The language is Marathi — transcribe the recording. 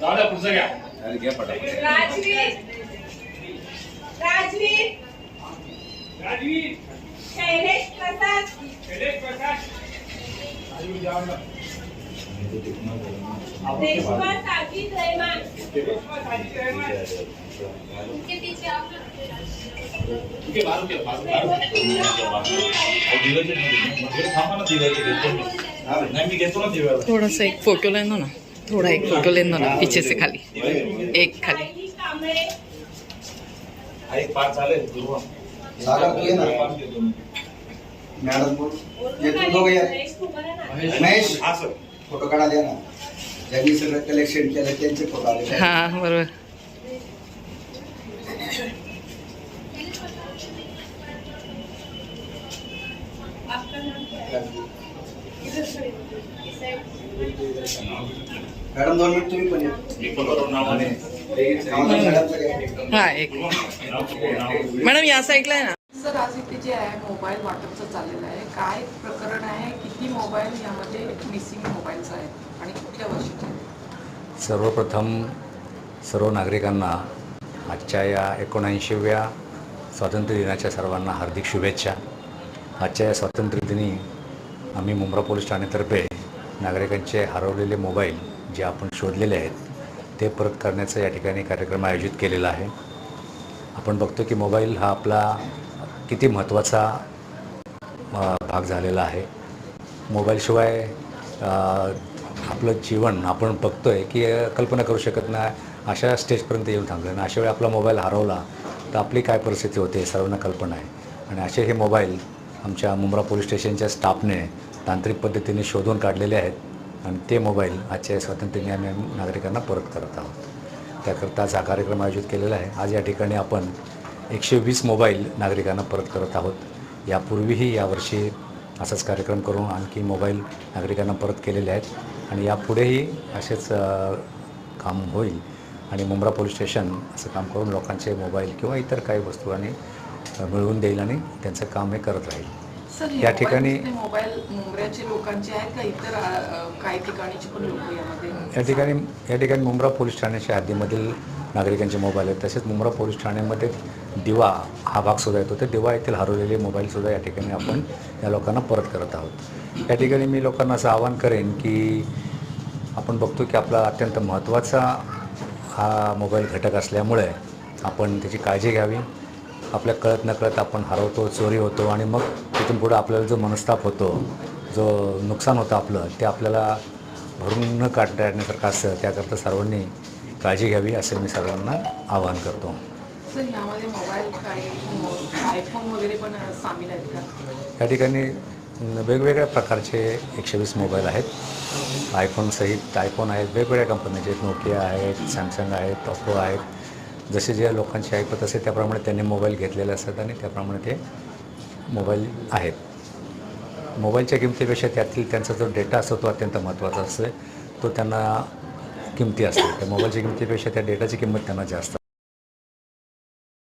द्या पुढचं घ्या. अरे घ्या पटापट. राजवीर. राजवीर. राजवीर. शैलेश प्रसाद. शैलेश प्रकाश राजवीर जाऊ द्या. रेश्मा साजिद रहमान. रेश्मा साजिद रहमान. उनके पीछे आप ठीक आहे, बाजू घ्या, बाजू घ्या. नाही मी घेतो ना दिव्याला थोड़ा सा एक फोटो लेना ना. थोड़ा एक फोटो लेना ना पीछे से खाली एक खाली. मॅडम ये. महेश हा फोटो काढा द्या ना. ज्यांनी सगळं कलेक्शन केलं त्यांचे फोटो आले. हा बरोबर. मॅडम दोन मिनिट तुम्ही पण. हा एक. मॅडम या साईडला आहे ना सर आज इथे जे आहे मोबाईल वाटपचं चाललेलं आहे. काय प्रकरण आहे? किती मोबाईल यामध्ये मिसिंग मोबाईल्स आहेत? आणि कुठल्या? सर्वप्रथम सर्व नागरिकांना आजच्या या एकोणऐंशीव्या स्वातंत्र्य दिनाच्या सर्वांना हार्दिक शुभेच्छा. आजच्या या स्वातंत्र्य दिनी आम्ही मुंब्रा पोलीस ठाण्यातर्फे नागरिकांचे हरवलेले मोबाईल जे आपण शोधलेले आहेत ते परत करण्याचा या ठिकाणी कार्यक्रम आयोजित केलेला आहे. आपण बघतो की मोबाईल हा आपला किती महत्त्वाचा भाग झालेला आहे. मोबाईलशिवाय आपलं जीवन आपण बघतो आहे की कल्पना करू शकत नाही अशा स्टेजपर्यंत येऊन थांबलं आणि अशा वेळी आपला मोबाईल हरवला तर आपली काय परिस्थिती होते सर्वांना कल्पना आहे. आणि असे हे मोबाईल आमच्या मुंब्रा पोलीस स्टेशनच्या स्टाफने तांत्रिक पद्धतीने शोधून काढलेले आहेत आणि ते मोबाईल आजच्या स्वातंत्र्याने आम्ही नागरिकांना परत करत आहोत. त्याकरता आज हा कार्यक्रम आयोजित केलेला आहे. आज या ठिकाणी आपण एकशे वीस मोबाईल नागरिकांना परत करत आहोत. यापूर्वीही यावर्षी असाच कार्यक्रम करून आणखी मोबाईल नागरिकांना परत केलेले आहेत. आणि यापुढेही असेच काम होईल. आणि मुंब्रा पोलीस स्टेशन असं काम करून लोकांचे मोबाईल किंवा इतर काही वस्तू आणि मिळवून देईल आणि त्यांचं काम हे करत राहील. या ठिकाणी- या ठिकाणी या ठिकाणी मुंब्रा पोलीस ठाण्याच्या हद्दीमधील नागरिकांचे मोबाईल आहेत. तसेच मुंब्रा पोलीस ठाण्यामध्ये दिवा हा भाग सुद्धा येतो. तर दिवा येथील हरवलेले मोबाईलसुद्धा या ठिकाणी आपण या लोकांना परत करत आहोत. या ठिकाणी मी लोकांना असं आवाहन करेन की आपण बघतो की आपला अत्यंत महत्त्वाचा हा मोबाईल घटक असल्यामुळे आपण त्याची काळजी घ्यावी. आपल्या कळत नकळत आपण हरवतो चोरी होतो आणि मग तिथून पुढं आपल्याला जो मनस्ताप होतो जो नुकसान होतं आपलं ते आपल्याला भरून न काढता येण्यासारखं असतं. त्याकरता सर्वांनी काळजी घ्यावी असे मी सर्वांना आवाहन करतो. या ठिकाणी वेगवेगळ्या प्रकारचे एकशे वीस मोबाईल आहेत. आयफोनसहित आयफोन आहेत. वेगवेगळ्या कंपन्याचे आहेत. नोकिया आहेत सॅमसंग आहेत ओप्पो आहेत. जसे जे लोकांची ऐकत असेल त्याप्रमाणे त्यांनी मोबाईल घेतलेले असतात आणि त्याप्रमाणे ते मोबाईल आहेत. मोबाईलच्या किमतीपेक्षा त्यातील त्यांचा जो डेटा असतो तो अत्यंत महत्त्वाचा असतो तो त्यांना किमती असते त्या मोबाईलच्या किमतीपेक्षा त्या डेटाची किंमत त्यांना जास्त